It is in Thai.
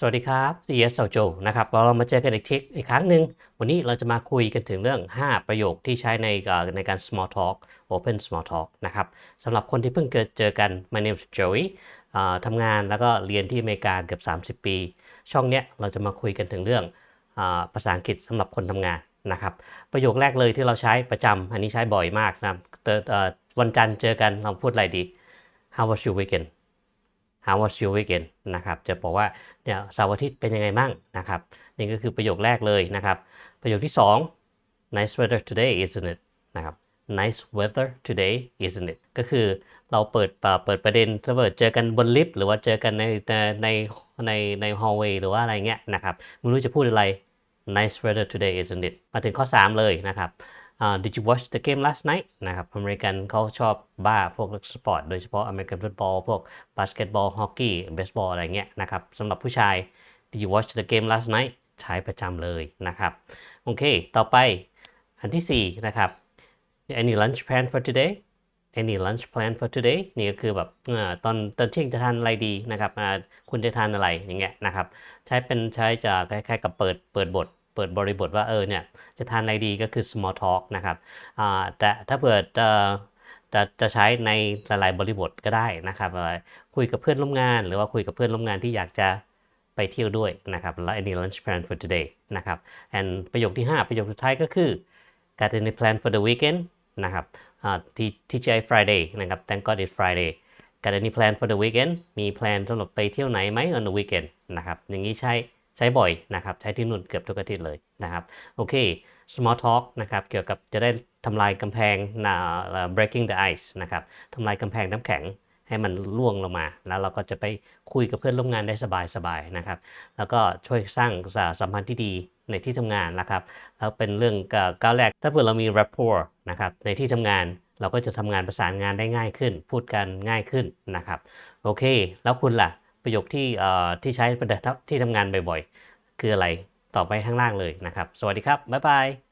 สวัสดีครับ CS โซโจนะครับเรามาเจอกันอีกทีอีกครั้งหนึ่ง วันนี้เราจะมาคุยกันถึงเรื่อง 5 ประโยคที่ใช้ในในการ small talk open small talk นะครับสำหรับคนที่เพิ่งเกิดเจอกัน my name is Joey ทำงานแล้วก็เรียนที่อเมริกาเกือบ 30 ปี ช่องเนี้ยเราจะมาคุยกันถึงเรื่องภาษาอังกฤษสำหรับคนทำงานนะครับ ประโยคแรกเลยที่เราใช้ประจำอันนี้ใช้บ่อยมากนะวันจันทร์เจอกันเราพูดอะไรดี How was your weekend How was your weekend นะครับจะบอกว่าเนี่ยเสาร์อาทิตย์เป็นยังไงมั่งนะครับนี่ก็คือประโยคแรกเลยนะครับ ประโยคที่ 2 nice weather today isn't it นะครับ nice weather today isn't it ก็คือเราเปิดเอ่อเปิดประเด็นถ้าเกิดเจอกันบนลิฟต์หรือว่าเจอกันในในในในใน hallway หรือว่าอะไรเงี้ยนะครับไม่รู้จะพูดอะไร nice weather today isn't it มาถึงข้อ 3 เลยนะครับ อ่า did you watch the game last night นะครับอเมริกันเขาชอบบ้าพวกสปอร์ตโดยเฉพาะอเมริกันฟุตบอลพวกบาสเกตบอลฮอกกี้เบสบอลอะไรเงี้ยนะครับสำหรับผู้ชาย did you watch the game last night ใช้ประจำเลยนะครับ โอเค ต่อไปอันที่ 4 นะครับ any lunch plan for today any lunch plan for today นี่ก็คือแบบอตอนตอนเที่ยงจะทานอะไรดีนะครับคุณจะทานอะไรอย่างเงี้ยนะครับ ใช้เป็นใช้จะคล้ายๆกับเปิดเปิดบท เปิดบริบทว่าเออเนี่ยจะทานอะไรดีก็คือ small talk นะครับแต่ถ้าเปิดจะจะใช้ในหลายๆบริบทก็ได้นะครับคุยกับเพื่อนร่วมงาน หรือว่าคุยกับเพื่อนร่วมงานที่อยากจะไปเที่ยวด้วยนะครับแล้ว any lunch plan for today นะครับ and ประโยคที่ 5 ประโยคสุดท้ายก็คือ got any plan for the weekend นะครับ ที่ที่ใช้ Friday นะครับ thank God it's Friday got any plan for the weekend มีแพลนสำหรับไปเที่ยวไหนไหม on the weekend นะครับ อย่างนี้ใช้ ใช้บ่อยนะครับ ใช้ที่นู่นเกือบทุกอาทิตย์เลยนะครับ โอเค small talk นะครับ เกี่ยวกับจะได้ทำลายกำแพงนะ breaking the ice นะครับทำลายกำแพงน้ำแข็งให้มันล่วงลงมา แล้วเราก็จะไปคุยกับเพื่อนร่วมงานได้สบายๆนะครับ แล้วก็ช่วยสร้างสัมพันธ์ที่ดีในที่ทำงานนะครับ แล้วเป็นเรื่องก้าวแรก ถ้าเกิดเรามี rapport นะครับ ในที่ทำงานเราก็จะทำงานประสานงานได้ง่ายขึ้น พูดกันง่ายขึ้นนะครับ โอเค แล้วคุณล่ะ ประโยคที่ที่ใช้ที่ทำงานบ่อยๆ คืออะไรตอบไว้ข้างล่างเลยนะครับ สวัสดีครับ บ๊ายบาย